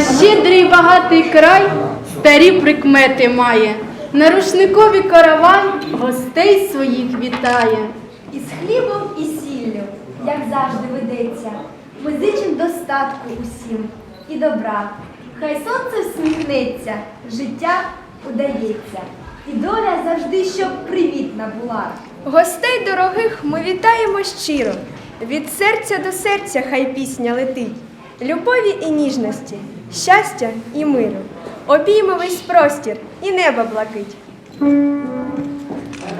щедрий багатий край старі прикмети має. На рушникові каравай гостей своїх вітає. Із хлібом і сіллю, як завжди ведеться, ми зичим достатку усім і добра. Хай сонце всміхнеться, життя удається, і доля завжди щоб привітна була. Гостей дорогих ми вітаємо щиро. Від серця до серця хай пісня летить. Любові і ніжності, щастя і миру. Обійме весь простір і небо блакить.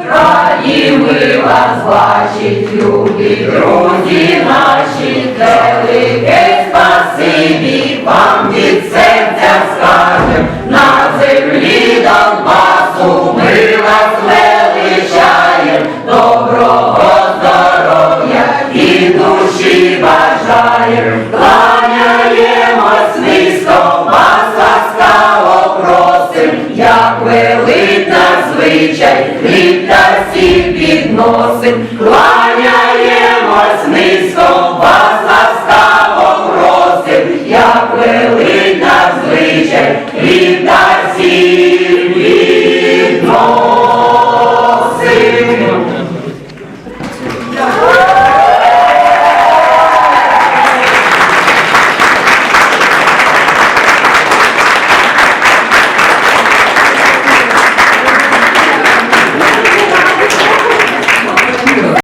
Раді ми вас бачить, любі друзі наші, велике спасибі вам від серця скажем, на землі Донбасу ми вас звичай, хліб та сіль підносим, кланяємось низько, вас заставок просим, як велить наш звичай, хліб